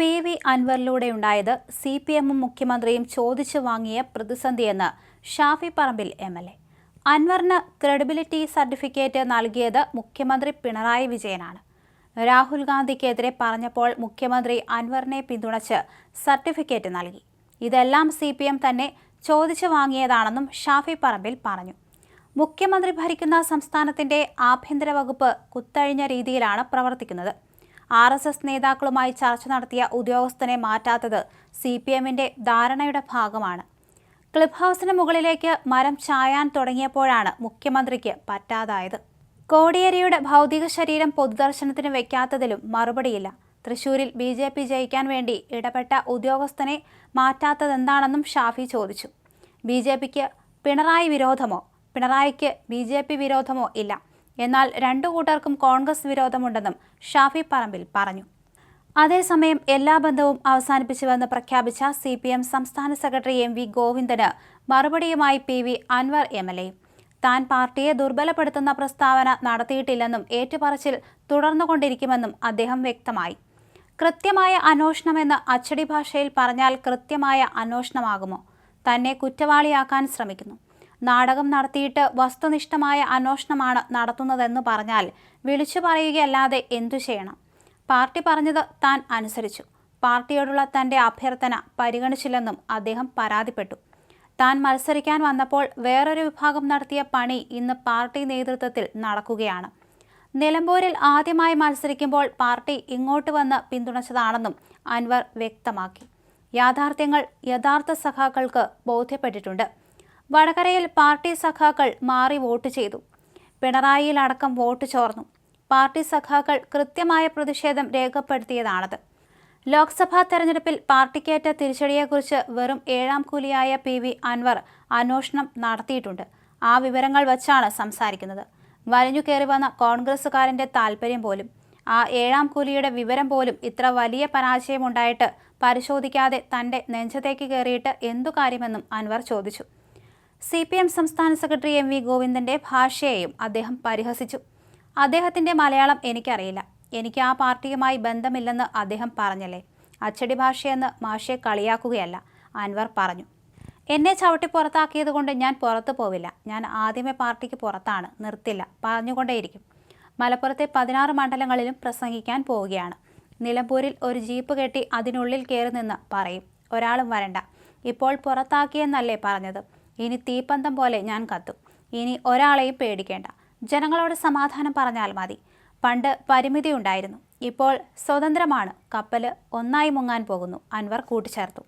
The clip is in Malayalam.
പി വി അൻവറിലൂടെയുണ്ടായത് സി പി എമ്മും മുഖ്യമന്ത്രിയും ചോദിച്ചു വാങ്ങിയ പ്രതിസന്ധിയെന്ന് Shafi Parambil M L A. അൻവറിന് ക്രെഡിബിലിറ്റി സർട്ടിഫിക്കറ്റ് നൽകിയത് മുഖ്യമന്ത്രി പിണറായി വിജയനാണ്. രാഹുൽ ഗാന്ധിക്കെതിരെ പറഞ്ഞപ്പോൾ മുഖ്യമന്ത്രി അൻവറിനെ പിന്തുണച്ച് സർട്ടിഫിക്കറ്റ് നൽകി. ഇതെല്ലാം സി പി എം തന്നെ ചോദിച്ചു വാങ്ങിയതാണെന്നും ഷാഫി പറമ്പിൽ പറഞ്ഞു. മുഖ്യമന്ത്രി ഭരിക്കുന്ന സംസ്ഥാനത്തിന്റെ ആഭ്യന്തര വകുപ്പ് കുത്തഴിഞ്ഞ രീതിയിലാണ് പ്രവർത്തിക്കുന്നത്. ആർ എസ് എസ് നേതാക്കളുമായി ചർച്ച നടത്തിയ ഉദ്യോഗസ്ഥനെ മാറ്റാത്തത് സി പി എമ്മിന്റെ ധാരണയുടെ ഭാഗമാണ്. ക്ലിബ് ഹൗസിന് മുകളിലേക്ക് മരം ചായാൻ തുടങ്ങിയപ്പോഴാണ് മുഖ്യമന്ത്രിക്ക് പറ്റാതായത്. കോടിയേരിയുടെ ഭൗതിക ശരീരം പൊതുദർശനത്തിന് വെക്കാത്തതിലും മറുപടിയില്ല. തൃശൂരിൽ ബി ജെ പി ജയിക്കാൻ വേണ്ടി ഇടപെട്ട ഉദ്യോഗസ്ഥനെ മാറ്റാത്തതെന്താണെന്നും ഷാഫി ചോദിച്ചു. ബി ജെ പിക്ക് പിണറായി വിരോധമോ? പിണറായിക്ക് ബി ജെ പി വിരോധമോ ഇല്ല. എന്നാൽ രണ്ടു കൂട്ടർക്കും കോൺഗ്രസ് വിരോധമുണ്ടെന്നും ഷാഫി പറമ്പിൽ പറഞ്ഞു. അതേസമയം എല്ലാ ബന്ധവും അവസാനിപ്പിച്ചുവെന്ന് പ്രഖ്യാപിച്ച സി പി എം സംസ്ഥാന സെക്രട്ടറി എം വി ഗോവിന്ദന് മറുപടിയുമായി P V Anvar M L A. താൻ പാർട്ടിയെ ദുർബലപ്പെടുത്തുന്ന പ്രസ്താവന നടത്തിയിട്ടില്ലെന്നും ഏറ്റുപറച്ചിൽ തുടർന്നുകൊണ്ടിരിക്കുമെന്നും അദ്ദേഹം വ്യക്തമായി. കൃത്യമായ അന്വേഷണമെന്ന് അച്ചടി ഭാഷയിൽ പറഞ്ഞാൽ കൃത്യമായ അന്വേഷണമാകുമോ? തന്നെ കുറ്റവാളിയാക്കാൻ ശ്രമിക്കുന്നു. നാടകം നടത്തിയിട്ട് വസ്തുനിഷ്ഠമായ അന്വേഷണമാണ് നടത്തുന്നതെന്ന് പറഞ്ഞാൽ വിളിച്ചു പറയുകയല്ലാതെ എന്തു ചെയ്യണം? പാർട്ടി പറഞ്ഞത് താൻ അനുസരിച്ചു. പാർട്ടിയോടുള്ള തന്റെ അഭ്യർത്ഥന പരിഗണിച്ചില്ലെന്നും അദ്ദേഹം പരാതിപ്പെട്ടു. താൻ മത്സരിക്കാൻ വന്നപ്പോൾ വേറൊരു വിഭാഗം നടത്തിയ പണി ഇന്ന് പാർട്ടി നേതൃത്വത്തിൽ നടക്കുകയാണ്. നിലമ്പൂരിൽ ആദ്യമായി മത്സരിക്കുമ്പോൾ പാർട്ടി ഇങ്ങോട്ട് വന്ന് പിന്തുണച്ചതാണെന്നും അൻവർ വ്യക്തമാക്കി. യാഥാർത്ഥ്യങ്ങൾ യഥാർത്ഥ സഖാക്കൾക്ക് ബോധ്യപ്പെട്ടിട്ടുണ്ട്. വടകരയിൽ പാർട്ടി സഖാക്കൾ മാറി വോട്ട് ചെയ്തു. പിണറായിയിലടക്കം വോട്ട് ചോർന്നു. പാർട്ടി സഖാക്കൾ കൃത്യമായ പ്രതിഷേധം രേഖപ്പെടുത്തിയതാണത്. ലോക്സഭാ തെരഞ്ഞെടുപ്പിൽ പാർട്ടിക്കേറ്റ തിരിച്ചടിയെക്കുറിച്ച് വെറും ഏഴാം കൂലിയായ പി വി അൻവർ അന്വേഷണം നടത്തിയിട്ടുണ്ട്. ആ വിവരങ്ങൾ വച്ചാണ് സംസാരിക്കുന്നത്. വലിഞ്ഞു കയറി വന്ന കോൺഗ്രസുകാരന്റെ താല്പര്യം പോലും. ആ ഏഴാം കൂലിയുടെ വിവരം പോലും ഇത്ര വലിയ പരാജയമുണ്ടായിട്ട് പരിശോധിക്കാതെ തന്റെ നെഞ്ചത്തേക്ക് കയറിയിട്ട് എന്തു കാര്യമെന്നും അൻവർ ചോദിച്ചു. സി പി എം സംസ്ഥാന സെക്രട്ടറി എം വി ഗോവിന്ദന്റെ ഭാഷയെയും അദ്ദേഹം പരിഹസിച്ചു. അദ്ദേഹത്തിന്റെ മലയാളം എനിക്കറിയില്ല. എനിക്ക് ആ പാർട്ടിയുമായി ബന്ധമില്ലെന്ന് അദ്ദേഹം പറഞ്ഞല്ലേ? അച്ചടി ഭാഷയെന്ന് മാഷയെ കളിയാക്കുകയല്ല അൻവർ പറഞ്ഞു. എന്നെ ചവിട്ടി പുറത്താക്കിയതുകൊണ്ട് ഞാൻ പുറത്തു പോവില്ല. ഞാൻ ആദ്യമേ പാർട്ടിക്ക് പുറത്താണ് നിർത്തില്ല പറഞ്ഞുകൊണ്ടേയിരിക്കും. മലപ്പുറത്തെ പതിനാറ് മണ്ഡലങ്ങളിലും പ്രസംഗിക്കാൻ പോവുകയാണ്. നിലമ്പൂരിൽ ഒരു ജീപ്പ് കെട്ടി അതിനുള്ളിൽ കയറി നിന്ന് പറയും ഒരാളും വരണ്ട. ഇപ്പോൾ പുറത്താക്കിയെന്നല്ലേ പറഞ്ഞത്? ഇനി തീപ്പന്തം പോലെ ഞാൻ കത്തും. ഇനി ഒരാളെയും പേടിക്കേണ്ട. ജനങ്ങളോട് സമാധാനം പറഞ്ഞാൽ മതി. പണ്ട് പരിമിതി ഉണ്ടായിരുന്നു. ഇപ്പോൾ സ്വതന്ത്രമാണ്. കപ്പൽ ഒന്നായി മുങ്ങാൻ പോകുന്നു. അൻവർ കൂട്ടിച്ചേർത്തു.